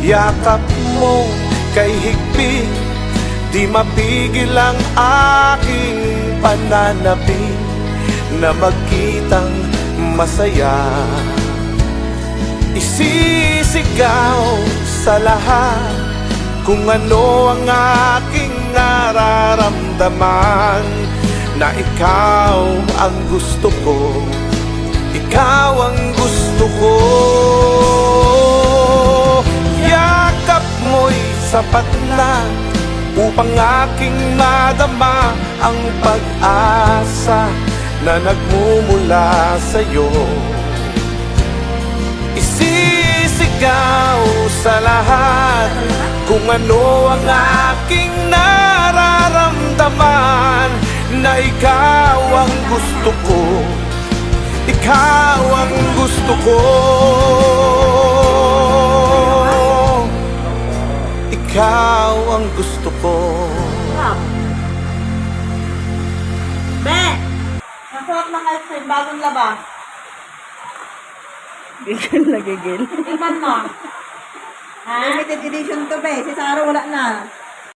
Yakap mo kay higpit Di mapigil ang aking pananabing Na magkitang masaya. Isisigaw sa lahat Kung ano ang aking nararamdaman Na ikaw ang gusto ko. Ikaw ang gusto sapat na Upang aking madama Ang pag-asa na nagmumula sa'yo. Isisigaw sa lahat Kung ano ang aking nararamdaman Na ikaw ang gusto ko. Ikaw ang gusto Ikaw ang gusto ko Be! Masarap ng ice cream, bagong labas. Gigil na gigil. Tingnan mo. Ha? Limited edition to be. Si Sarah wala na.